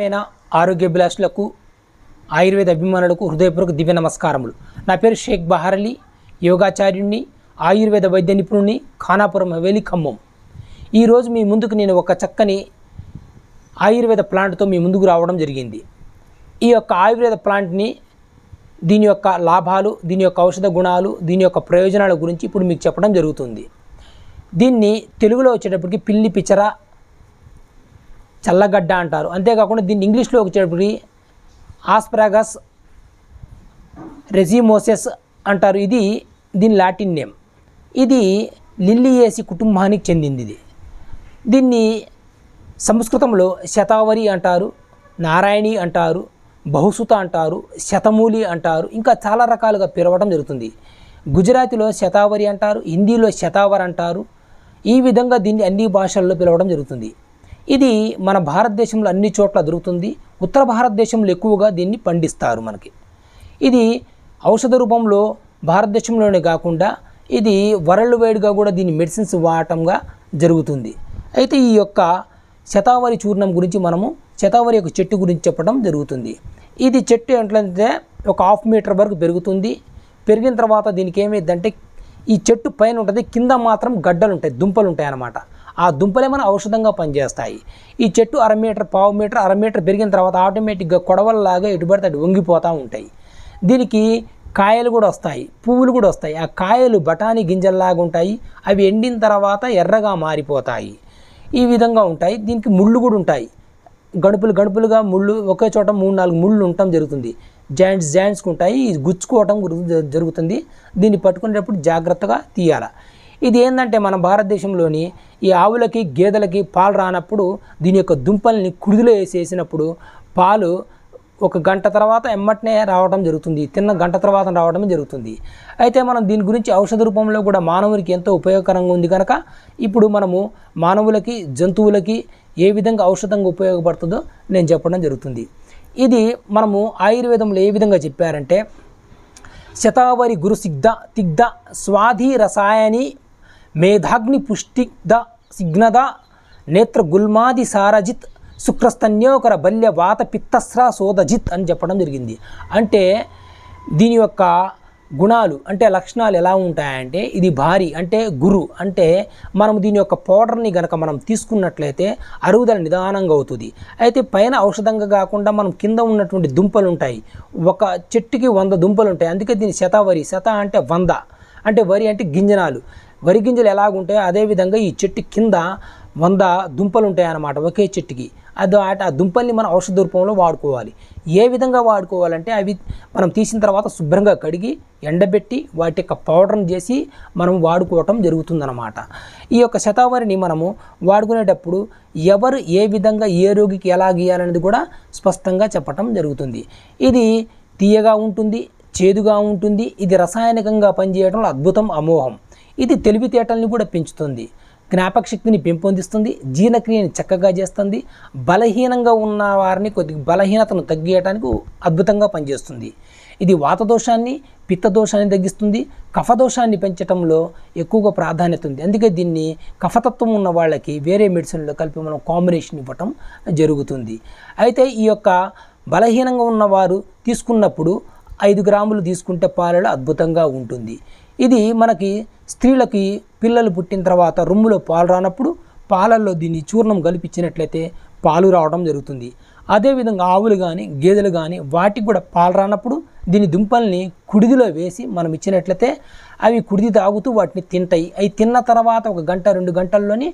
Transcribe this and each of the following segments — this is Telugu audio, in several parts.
మైన ఆరోగ్య అభిలాషులకు ఆయుర్వేద అభిమానులకు హృదయపూర్వక దివ్య నమస్కారములు. నా పేరు షేక్ బహార్ అలీ యోగాచార్యుణ్ణి ఆయుర్వేద వైద్య నిపుణుని ఖానాపురం హవేలి ఖమ్మం. ఈరోజు మీ ముందుకు నేను ఒక చక్కని ఆయుర్వేద ప్లాంట్తో మీ ముందుకు రావడం జరిగింది. ఈ యొక్క ఆయుర్వేద ప్లాంట్ని దీని యొక్క లాభాలు దీని యొక్క ఔషధ గుణాలు దీని యొక్క ప్రయోజనాల గురించి ఇప్పుడు మీకు చెప్పడం జరుగుతుంది. దీన్ని తెలుగులో వచ్చేటప్పటికి పిల్లి పిచ్చర చల్లగడ్డ అంటారు. అంతేకాకుండా దీన్ని ఇంగ్లీష్లో వచ్చేటప్పటికి ఆస్ప్రాగస్ రెజిమోసెస్ అంటారు. ఇది దీని లాటిన్ నేమ్. ఇది లిల్లియేసి కుటుంబానికి చెందింది ఇది. దీన్ని సంస్కృతంలో శతావరి అంటారు నారాయణి అంటారు బహుసుత అంటారు శతమూలి అంటారు. ఇంకా చాలా రకాలుగా పిలవడం జరుగుతుంది. గుజరాతీలో శతావరి అంటారు హిందీలో శతావర్ అంటారు. ఈ విధంగా దీన్ని అన్ని భాషల్లో పిలవడం జరుగుతుంది. ఇది మన భారతదేశంలో అన్ని చోట్ల దొరుకుతుంది. ఉత్తర భారతదేశంలో ఎక్కువగా దీన్ని పండిస్తారు మనకి. ఇది ఔషధ రూపంలో భారతదేశంలోనే కాకుండా ఇది వరల్డ్ వైడ్గా కూడా దీని మెడిసిన్స్ వాడటంగా జరుగుతుంది. అయితే ఈ యొక్క శతావరి చూర్ణం గురించి మనము శతావరి యొక్క చెట్టు గురించి చెప్పడం జరుగుతుంది. ఇది చెట్టు ఎట్లంటే ఒక హాఫ్ మీటర్ వరకు పెరుగుతుంది. పెరిగిన తర్వాత దీనికి ఏమైందంటే ఈ చెట్టు పైన ఉంటుంది కింద మాత్రం గడ్డలు ఉంటాయి దుంపలు ఉంటాయి అన్నమాట ఆ దుంపలేమైనా ఔషధంగా పనిచేస్తాయి. ఈ చెట్టు అర మీటర్ పావు మీటర్ అర మీటర్ పెరిగిన తర్వాత ఆటోమేటిక్గా కొడవల్లాగా ఎటు పడితే అటు వంగిపోతూ ఉంటాయి. దీనికి కాయలు కూడా వస్తాయి పువ్వులు కూడా వస్తాయి. ఆ కాయలు బఠానీ గింజల్లాగా ఉంటాయి అవి ఎండిన తర్వాత ఎర్రగా మారిపోతాయి. ఈ విధంగా ఉంటాయి. దీనికి ముళ్ళు కూడా ఉంటాయి. గణుపులు గణుపులుగా ముళ్ళు ఒకే చోట మూడు నాలుగు ముళ్ళు ఉండటం జరుగుతుంది. జాయింట్స్ జాయింట్స్కి ఉంటాయి. ఇది గుచ్చుకోవటం గురు- జరుగుతుంది. దీన్ని పట్టుకునేటప్పుడు జాగ్రత్తగా తీయాలి. ఇది ఏంటంటే మన భారతదేశంలోని ఈ ఆవులకి గేదెలకి పాలు రానప్పుడు దీని యొక్క దుంపల్ని కుడిలో వేసేసినప్పుడు పాలు ఒక గంట తర్వాత ఎమ్మటనే రావడం జరుగుతుంది. తిన్న గంట తర్వాత రావడం జరుగుతుంది. అయితే మనం దీని గురించి ఔషధ రూపంలో కూడా మానవునికి ఎంతో ఉపయోగకరంగా ఉంది కనుక ఇప్పుడు మనము మానవులకి జంతువులకి ఏ విధంగా ఔషధంగా ఉపయోగపడుతుందో నేను చెప్పడం జరుగుతుంది. ఇది మనము ఆయుర్వేదంలో ఏ విధంగా చెప్పారంటే శతావరి గురు సిగ్ధ తిగ్ధ స్వాధి రసాయని మేధాగ్ని పుష్టిద సిగ్నద నేత్ర గుల్మాది సారజిత్ శుక్రస్తన్యోకర బల్య వాత పిత్తస్ర సోదజిత్ అని చెప్పడం జరిగింది. అంటే దీని యొక్క గుణాలు అంటే లక్షణాలు ఎలా ఉంటాయంటే ఇది భారీ అంటే గురు అంటే మనం దీని యొక్క పౌడర్ని గనక మనం తీసుకున్నట్లయితే అరుగుదల నిదానంగా అవుతుంది. అయితే పైన ఔషధంగా కాకుండా మనం కింద ఉన్నటువంటి దుంపలు ఉంటాయి. ఒక చెట్టుకి వంద దుంపలు ఉంటాయి. అందుకే దీని శతావరి శత అంటే వంద. అంటే వరి అంటే గింజనాలు. వరి గింజలు ఎలాగుంటాయో అదేవిధంగా ఈ చెట్టు కింద వంద దుంపలు ఉంటాయి అన్నమాట ఒకే చెట్టుకి. అది ఆ దుంపల్ని మనం ఔషధ రూపంలో వాడుకోవాలి. ఏ విధంగా వాడుకోవాలంటే అవి మనం తీసిన తర్వాత శుభ్రంగా కడిగి ఎండబెట్టి వాటి యొక్క పౌడర్ని చేసి మనం వాడుకోవటం జరుగుతుందన్నమాట. ఈ యొక్క శతావరిని మనము వాడుకునేటప్పుడు ఎవరు ఏ విధంగా ఏ రోగికి ఎలా గీయాలనేది కూడా స్పష్టంగా చెప్పటం జరుగుతుంది. ఇది తీయగా ఉంటుంది చేదుగా ఉంటుంది ఇది రసాయనికంగా పనిచేయడంలో అద్భుతం అమోహం. ఇది తెలివితేటల్ని కూడా పెంచుతుంది. జ్ఞాపక శక్తిని పెంపొందిస్తుంది జీర్ణక్రియని చక్కగా చేస్తుంది బలహీనంగా ఉన్న వారిని కొద్ది బలహీనతను తగ్గియటానికి అద్భుతంగా పనిచేస్తుంది. ఇది వాతదోషాన్ని పిత్తదోషాన్ని తగ్గిస్తుంది కఫదోషాన్ని పెంచడంలో ఎక్కువగా ప్రాధాన్యత ఉంది. అందుకే దీన్ని కఫతత్వం ఉన్న వాళ్ళకి వేరే మెడిసిన్లో కలిపి మనం కాంబినేషన్ ఇవ్వటం జరుగుతుంది. అయితే ఈ యొక్క బలహీనంగా ఉన్నవారు తీసుకున్నప్పుడు ఐదు గ్రాములు తీసుకుంటే పాలలో అద్భుతంగా ఉంటుంది. ఇది మనకి స్త్రీలకి పిల్లలు పుట్టిన తర్వాత రొమ్ములో పాలు రానప్పుడు పాలల్లో దీన్ని చూర్ణం కలిపించినట్లయితే పాలు రావడం జరుగుతుంది. అదేవిధంగా ఆవులు కానీ గేదెలు కానీ వాటికి కూడా పాలు రానప్పుడు దీని దుంపల్ని కుడిదిలో వేసి మనం ఇచ్చినట్లయితే అవి కుడిది తాగుతూ వాటిని తింటాయి. అవి తిన్న తర్వాత ఒక గంట రెండు గంటల్లోనే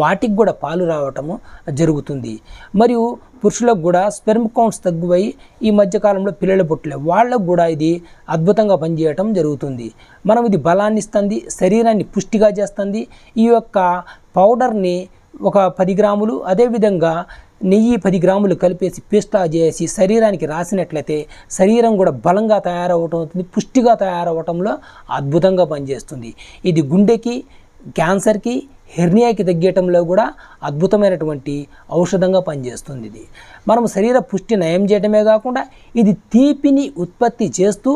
వాటికి కూడా పాలు రావటము జరుగుతుంది. మరియు పురుషులకు కూడా స్పెర్మ్ కౌంట్స్ తగ్గువై ఈ మధ్యకాలంలో పిల్లలు పుట్టలే. వాళ్ళకు కూడా ఇది అద్భుతంగా పనిచేయటం జరుగుతుంది. మనం ఇది బలాన్ని ఇస్తుంది శరీరాన్ని పుష్టిగా చేస్తుంది. ఈ యొక్క పౌడర్ని ఒక పది గ్రాములు అదేవిధంగా నెయ్యి పది గ్రాములు కలిపేసి పేస్టా చేసి శరీరానికి రాసినట్లయితే శరీరం కూడా బలంగా తయారవటం అవుతుంది పుష్టిగా తయారవటంలో అద్భుతంగా పనిచేస్తుంది. ఇది గుండెకి క్యాన్సర్కి హెర్నియాకి తగ్గేయటంలో కూడా అద్భుతమైనటువంటి ఔషధంగా పనిచేస్తుంది ఇది. మనం శరీర పుష్టి నయం చేయడమే కాకుండా ఇది తీపిని ఉత్పత్తి చేస్తూ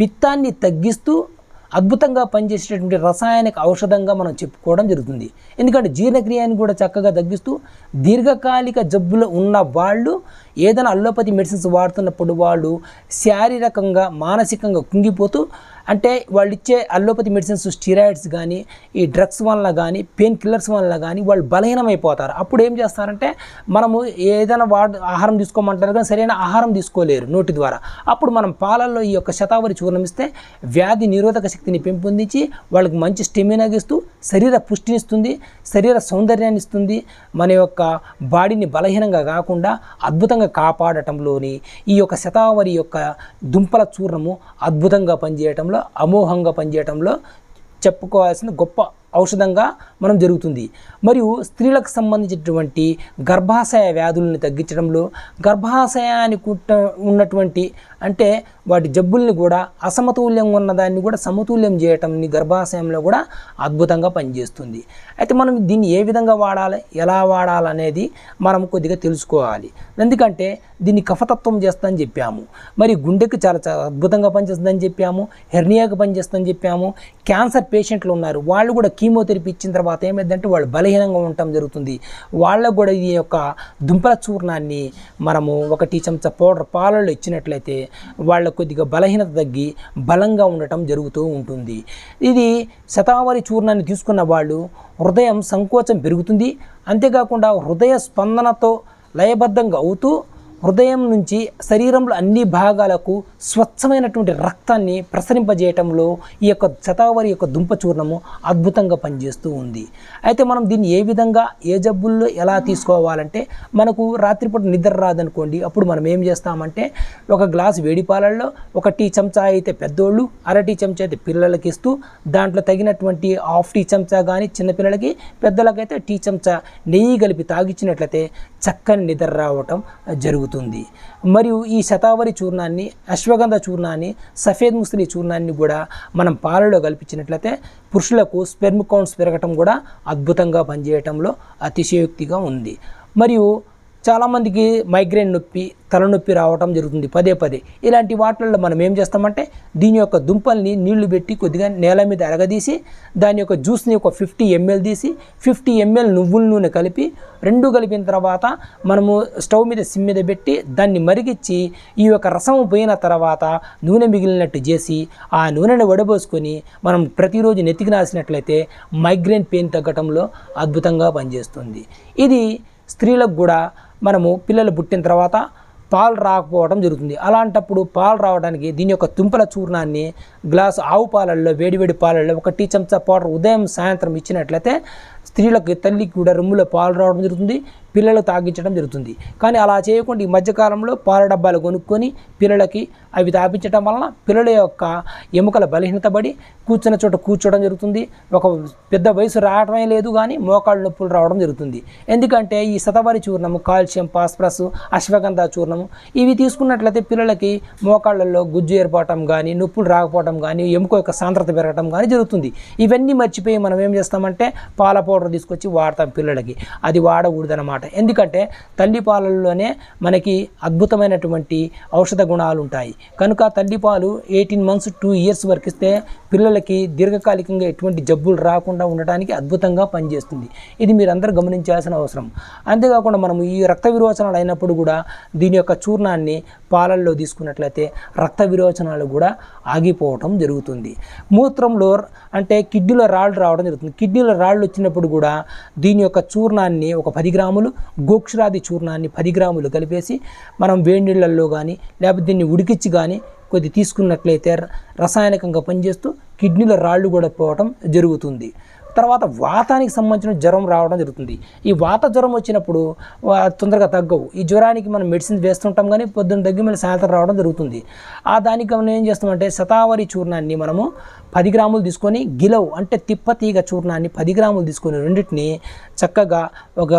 పిత్తాన్ని తగ్గిస్తూ అద్భుతంగా పనిచేసేటటువంటి రసాయనిక ఔషధంగా మనం చెప్పుకోవడం జరుగుతుంది. ఎందుకంటే జీర్ణక్రియని కూడా చక్కగా తగ్గిస్తూ దీర్ఘకాలిక జబ్బులు ఉన్న వాళ్ళు ఏదైనా అల్లోపతి మెడిసిన్స్ వాడుతున్నప్పుడు వాళ్ళు శారీరకంగా మానసికంగా కుంగిపోతూ అంటే వాళ్ళు ఇచ్చే అల్లోపతి మెడిసిన్స్ స్టీరాయిడ్స్ కానీ ఈ డ్రగ్స్ వల్ల కానీ పెయిన్ కిల్లర్స్ వల్ల కానీ వాళ్ళు బలహీనమైపోతారు. అప్పుడు ఏం చేస్తారంటే మనము ఏదైనా వాడు ఆహారం తీసుకోమంటారు కానీ సరైన ఆహారం తీసుకోలేరు నోటి ద్వారా. అప్పుడు మనం పాలల్లో ఈ యొక్క శతావరి చూర్ణం ఇస్తే వ్యాధి నిరోధక శక్తిని పెంపొందించి వాళ్ళకి మంచి స్టెమినా ఇస్తూ శరీర పుష్టినిస్తుంది శరీర సౌందర్యాన్ని ఇస్తుంది మన యొక్క బాడీని బలహీనంగా కాకుండా అద్భుతంగా కాపాడటంలోని ఈ యొక్క శతావరి యొక్క దుంపల చూర్ణము అద్భుతంగా పనిచేయటంలో అమోఘంగా పనిచేయటంలో చెప్పుకోవాల్సిన గొప్ప ఔషధంగా మనం జరుగుతుంది. మరియు స్త్రీలకు సంబంధించినటువంటి గర్భాశయ వ్యాధులను తగ్గించడంలో గర్భాశయానికి ఉన్నటువంటి అంటే వాటి జబ్బుల్ని కూడా అసమతుల్యంగా ఉన్నదాన్ని కూడా సమతుల్యం చేయటం గర్భాశయంలో కూడా అద్భుతంగా పనిచేస్తుంది. అయితే మనం దీన్ని ఏ విధంగా వాడాలి ఎలా వాడాలనేది మనం కొద్దిగా తెలుసుకోవాలి. ఎందుకంటే దీన్ని కఫతత్వం చేస్తుందని చెప్పాము. మరి గుండెకి చాలా చాలా అద్భుతంగా పనిచేస్తుందని చెప్పాము. హెర్నియాకి పనిచేస్తుందని చెప్పాము. క్యాన్సర్ పేషెంట్లు ఉన్నారు. వాళ్ళు కూడా కీమోథెరపీ ఇచ్చిన తర్వాత ఏమైందంటే వాళ్ళు బలహీనంగా ఉండటం జరుగుతుంది. వాళ్ళకు కూడా ఈ యొక్క దుంపల చూర్ణాన్ని మనము ఒక టీ చెంచా పౌడర్ పాలలో ఇచ్చినట్లయితే వాళ్ళ కొద్దిగా బలహీనత తగ్గి బలంగా ఉండటం జరుగుతూ ఉంటుంది. ఇది శతావరి చూర్ణాన్ని తీసుకున్న వాళ్ళు హృదయం సంకోచం పెరుగుతుంది. అంతేకాకుండా హృదయ స్పందనతో లయబద్ధంగా అవుతూ హృదయం నుంచి శరీరంలో అన్ని భాగాలకు స్వచ్ఛమైనటువంటి రక్తాన్ని ప్రసరింపజేయటంలో ఈ యొక్క శతావరి యొక్క దుంప చూర్ణము అద్భుతంగా పనిచేస్తూ ఉంది. అయితే మనం దీన్ని ఏ విధంగా ఏ జబ్బుల్లో ఎలా తీసుకోవాలంటే మనకు రాత్రిపూట నిద్ర రాదనుకోండి అప్పుడు మనం ఏం చేస్తామంటే ఒక గ్లాస్ వేడి పాలల్లో ఒక టీ చెంచా అయితే పెద్దోళ్ళు అర టీ చెంచా అయితే పిల్లలకి ఇస్తూ దాంట్లో తగినటువంటి హాఫ్ టీ చెంచా కానీ చిన్నపిల్లలకి పెద్దలకైతే టీ చెంచా నెయ్యి కలిపి తాగిచ్చినట్లయితే చక్కని నిద్ర రావటం జరుగుతుంది. మరియు ఈ శతావరి చూర్ణాన్ని అశ్వగంధ చూర్ణాన్ని సఫేద్ ముస్లి చూర్ణాన్ని కూడా మనం పాలలో కల్పించినట్లయితే పురుషులకు స్పెర్మ్ కౌంట్స్ పెరగటం కూడా అద్భుతంగా పనిచేయటంలో అతిశయోక్తిగా ఉంది. మరియు చాలామందికి మైగ్రేన్ నొప్పి తలనొప్పి రావటం జరుగుతుంది పదే పదే. ఇలాంటి వాటిల్లో మనం ఏం చేస్తామంటే దీని యొక్క దుంపల్ని నీళ్ళు పెట్టి కొద్దిగా నేల మీద అరగదీసి దాని యొక్క జ్యూస్ని ఒక ఫిఫ్టీ ఎంఎల్ తీసి ఫిఫ్టీ ఎంఎల్ నువ్వుల నూనె కలిపి రెండు కలిపిన తర్వాత మనము స్టవ్ మీద సిమ్ మీద పెట్టి దాన్ని మరిగించి ఈ యొక్క రసం పోయిన తర్వాత నూనె మిగిలినట్టు చేసి ఆ నూనెని వడబోసుకొని మనం ప్రతిరోజు నెత్తికి రాసినట్లయితే మైగ్రేన్ పెయిన్ తగ్గటంలో అద్భుతంగా పనిచేస్తుంది. ఇది స్త్రీలకు కూడా మనము పిల్లలు పుట్టిన తర్వాత పాలు రాకపోవడం జరుగుతుంది. అలాంటప్పుడు పాలు రావడానికి దీని యొక్క తుంపల చూర్ణాన్ని గ్లాసు ఆవు పాలల్లో వేడివేడి పాలల్లో ఒక టీ చెంచా పౌడర్ ఉదయం సాయంత్రం ఇచ్చినట్లయితే స్త్రీలకు తల్లికి కూడా రొమ్ములో పాలు రావడం జరుగుతుంది పిల్లలు తాగించడం జరుగుతుంది. కానీ అలా చేయకుండా ఈ మధ్యకాలంలో పాల డబ్బాలు కొనుక్కొని పిల్లలకి అవి తాపించడం వలన పిల్లల యొక్క ఎముకల బలహీనత పడి కూర్చున్న చోట కూర్చోవడం జరుగుతుంది. ఒక పెద్ద వయసు రావడమే లేదు కానీ మోకాళ్ళ నొప్పులు రావడం జరుగుతుంది. ఎందుకంటే ఈ శతవరి చూర్ణము కాల్షియం ఫాస్ఫరస్ అశ్వగంధ చూర్ణము ఇవి తీసుకున్నట్లయితే పిల్లలకి మోకాళ్ళల్లో గుజ్జు ఏర్పడటం కానీ నొప్పులు రాకపోవడం కానీ ఎముక యొక్క సాంద్రత పెరగడం కానీ జరుగుతుంది. ఇవన్నీ మర్చిపోయి మనం ఏం చేస్తామంటే పాల పౌడర్ తీసుకొచ్చి వాడతాం పిల్లలకి. అది వాడకూడదన్నమాట. ఎందుకంటే తల్లి పాలల్లోనే మనకి అద్భుతమైనటువంటి ఔషధ గుణాలు ఉంటాయి కనుక తల్లిపాలు ఎయిటీన్ మంత్స్ టూ ఇయర్స్ వరకు ఇస్తే పిల్లలకి దీర్ఘకాలికంగా ఎటువంటి జబ్బులు రాకుండా ఉండటానికి అద్భుతంగా పనిచేస్తుంది. ఇది మీరందరూ గమనించాల్సిన అవసరం. అంతేకాకుండా మనము ఈ రక్త విరోచనాలు అయినప్పుడు కూడా దీని యొక్క చూర్ణాన్ని పాలల్లో తీసుకున్నట్లయితే రక్త విరోచనాలు కూడా ఆగిపోవడం ఆగిపోవటం జరుగుతుంది. మూత్రంలో అంటే కిడ్నీలో రాళ్ళు రావడం జరుగుతుంది. కిడ్నీలో రాళ్ళు వచ్చినప్పుడు కూడా దీని యొక్క చూర్ణాన్ని ఒక పది గ్రాములు గోక్షరాది చూర్ణాన్ని పది గ్రాములు కలిపేసి మనం వేడి నీళ్ళల్లో కానీ లేకపోతే దీన్ని ఉడికించి కానీ కొద్ది తీసుకున్నట్లయితే రసాయనికంగా పనిచేస్తూ కిడ్నీలో రాళ్ళు కూడా పోవటం జరుగుతుంది. తర్వాత వాతానికి సంబంధించిన జ్వరం రావడం జరుగుతుంది. ఈ వాత జ్వరం వచ్చినప్పుడు తొందరగా తగ్గవు. ఈ జ్వరానికి మనం మెడిసిన్ వేస్తుంటాం కానీ పొద్దున్న తగ్గి మళ్ళీ సాయంత్రం రావడం జరుగుతుంది. ఆ దానికి మనం ఏం చేస్తామంటే శతావరి చూర్ణాన్ని మనము పది గ్రాములు తీసుకొని గిలవ్ అంటే తిప్పతీగ చూర్ణాన్ని పది గ్రాములు తీసుకొని రెండింటిని చక్కగా ఒక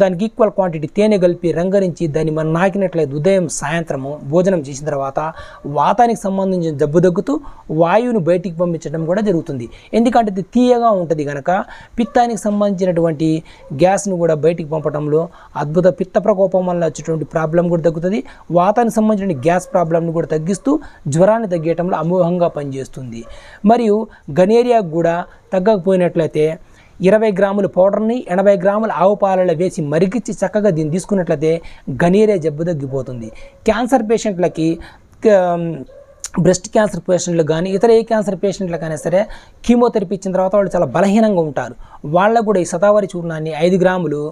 దానికి ఈక్వల్ క్వాంటిటీ తేనె కలిపి రంగరించి దాన్ని మనం నాకినట్లయితే ఉదయం సాయంత్రము భోజనం చేసిన తర్వాత వాతానికి సంబంధించిన జబ్బు దగ్గుతూ వాయువును బయటికి పంపించడం కూడా జరుగుతుంది. ఎందుకంటే ఇది తీయగా ఉంటుంది కనుక పిత్తానికి సంబంధించినటువంటి గ్యాస్ను కూడా బయటికి పంపడంలో అద్భుత పిత్త ప్రకోపం వల్ల వచ్చేటువంటి ప్రాబ్లం కూడా తగ్గుతుంది. వాతానికి సంబంధించిన గ్యాస్ ప్రాబ్లంను కూడా తగ్గిస్తూ జ్వరాన్ని తగ్గేయటంలో అమోఘంగా పనిచేస్తుంది. మరియు గనేరియాకు కూడా తగ్గకపోయినట్లయితే ఇరవై గ్రాముల పౌడర్ని ఎనభై గ్రాముల ఆవు పాలలో వేసి మరిగిచ్చి చక్కగా దీన్ని తీసుకున్నట్లయితే గనీరే జబ్బు తగ్గిపోతుంది. క్యాన్సర్ పేషెంట్లకి బ్రెస్ట్ క్యాన్సర్ పేషెంట్లు కానీ ఇతర ఏ క్యాన్సర్ పేషెంట్లకైనా సరే కీమోథెరపీ ఇచ్చిన తర్వాత వాళ్ళు చాలా బలహీనంగా ఉంటారు. వాళ్ళకు కూడా ఈ శతావరి చూర్ణాన్ని ఐదు గ్రాములు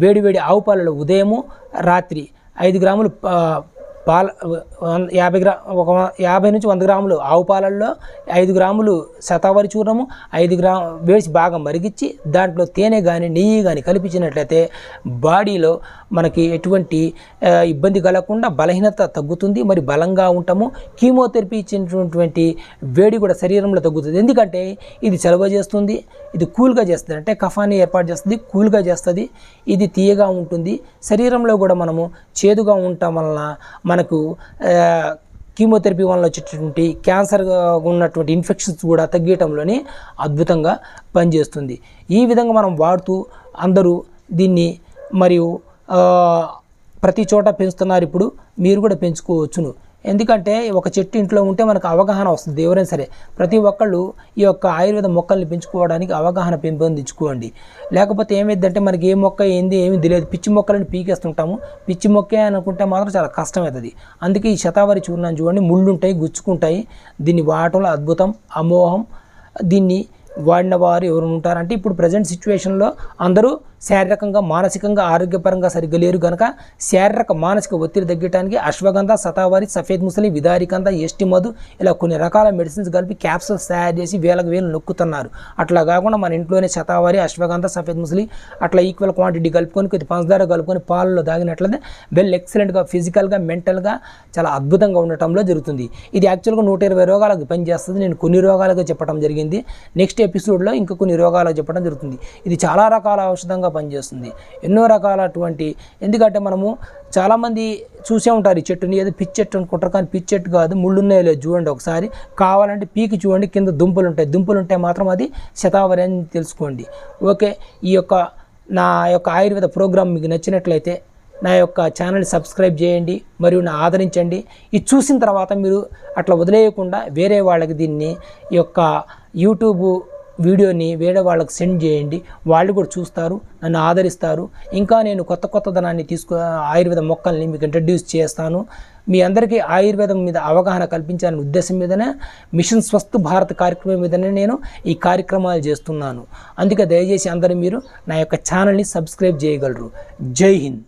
వేడి వేడి ఆవు పాలలో ఉదయము రాత్రి ఐదు గ్రాములు పాల వంద- యాభై గ్రా ఒక యాభై నుంచి వంద గ్రాములు ఆవు పాలల్లో ఐదు గ్రాములు శతావరి చూర్ణము ఐదు గ్రా వేసి బాగా మరిగించి దాంట్లో తేనె కానీ నెయ్యి కానీ కల్పించినట్లయితే బాడీలో మనకి ఎటువంటి ఇబ్బంది కలగకుండా బలహీనత తగ్గుతుంది. మరి బలంగా ఉంటాము. కీమోథెరపీ ఇచ్చినటువంటి వేడి కూడా శరీరంలో తగ్గుతుంది. ఎందుకంటే ఇది చలవ చేస్తుంది ఇది కూల్గా చేస్తుంది. అంటే కఫాన్ని ఏర్పాటు చేస్తుంది కూల్గా చేస్తుంది ఇది తీయగా ఉంటుంది. శరీరంలో కూడా మనము చేదుగా ఉండటం వలన మన మనకు కీమోథెరపీ వల్ల వచ్చేటటువంటి క్యాన్సర్ ఉన్నటువంటి ఇన్ఫెక్షన్స్ కూడా తగ్గటంలోనే అద్భుతంగా పనిచేస్తుంది. ఈ విధంగా మనం వాడుతూ అందరూ దీన్ని మరియు ప్రతి చోట పెంచుతున్నారు. ఇప్పుడు మీరు కూడా పెంచుకోవచ్చును. ఎందుకంటే ఒక చెట్టు ఇంట్లో ఉంటే మనకు అవగాహన వస్తుంది ఎవరైనా సరే. ప్రతి ఒక్కళ్ళు ఈ యొక్క ఆయుర్వేద మొక్కల్ని పెంచుకోవడానికి అవగాహన పెంపొందించుకోండి. లేకపోతే ఏమైందంటే మనకి ఏ మొక్క ఏంది ఏమి తెలియదు. పిచ్చి మొక్కలను పీకేస్తుంటాము. పిచ్చి మొక్కే అనుకుంటే మాత్రం చాలా కష్టమవుతుంది అందుకే ఈ శతావరి చూర్ణం చూడండి. ముళ్ళు ఉంటాయి గుచ్చుకుంటాయి. దీన్ని వాడటంలో అద్భుతం అమోహం దీన్ని వాడిన వారు ఎవరు ఉంటారంటే ఇప్పుడు ప్రజెంట్ సిచ్యువేషన్లో అందరూ శారీరకంగా మానసికంగా ఆరోగ్యపరంగా సరిగ్గా లేరు కనుక శారీరక మానసిక ఒత్తిడి తగ్గడానికి అశ్వగంధ సతావారి సఫేద్ ముసలి విదారికంద ఎస్టి మధు ఇలా కొన్ని రకాల మెడిసిన్స్ కలిపి క్యాప్సూల్స్ తయారు చేసి వేలకు వేలు నొక్కుతున్నారు. అట్లా కాకుండా మన ఇంట్లోనే శతావారి అశ్వగంధ సఫేద్ ముసలి అట్లా ఈక్వల్ క్వాంటిటీ కలుపుకొని కొద్ది పంచదార కలుపుకొని పాలలో దాగినట్లయితే వెల్ ఎక్సలెంట్గా ఫిజికల్గా మెంటల్గా చాలా అద్భుతంగా ఉండటంలో జరుగుతుంది. ఇది యాక్చువల్గా నూట ఇరవై రోగాలకు పనిచేస్తుంది. నేను కొన్ని రోగాలుగా చెప్పడం జరిగింది. నెక్స్ట్ ఎపిసోడ్లో ఇంకా కొన్ని రోగాలకు చెప్పడం జరుగుతుంది. ఇది చాలా రకాల ఔషధంగా పనిచేస్తుంది. ఎన్నో రకాలటువంటి ఎందుకంటే మనము చాలామంది చూసే ఉంటారు ఈ చెట్టుని. ఏదో పిచ్చి చెట్టు అనుకుంటారు కానీ పిచ్చి చెట్టు కాదు ముళ్ళున్నాయో లేదు చూడండి ఒకసారి. కావాలంటే పీకి చూడండి కింద దుంపలు ఉంటాయి. దుంపలు ఉంటే మాత్రం అది శతావరి అని తెలుసుకోండి. ఓకే ఈ యొక్క నా యొక్క ఆయుర్వేద ప్రోగ్రామ్ మీకు నచ్చినట్లయితే నా యొక్క ఛానల్ సబ్స్క్రైబ్ చేయండి మరియు నా ఆదరించండి. ఇది చూసిన తర్వాత మీరు అట్లా వదిలేయకుండా వేరే వాళ్ళకి దీన్ని ఈ యొక్క యూట్యూబ్ వీడియోని వేరే వాళ్ళకి సెండ్ చేయండి. వాళ్ళు కూడా చూస్తారు నన్ను ఆదరిస్తారు. ఇంకా నేను కొత్త కొత్త ధనాన్ని తీసుకు ఆయుర్వేద మొక్కల్ని మీకు ఇంట్రడ్యూస్ చేస్తాను. మీ అందరికీ ఆయుర్వేదం మీద అవగాహన కల్పించాలనే ఉద్దేశం మీదనే మిషన్ స్వస్థ భారత్ కార్యక్రమం మీదనే నేను ఈ కార్యక్రమాలు చేస్తున్నాను. అందుకే దయచేసి అందరూ మీరు నా యొక్క ఛానల్ని సబ్స్క్రైబ్ చేయగలరు. జై హింద్.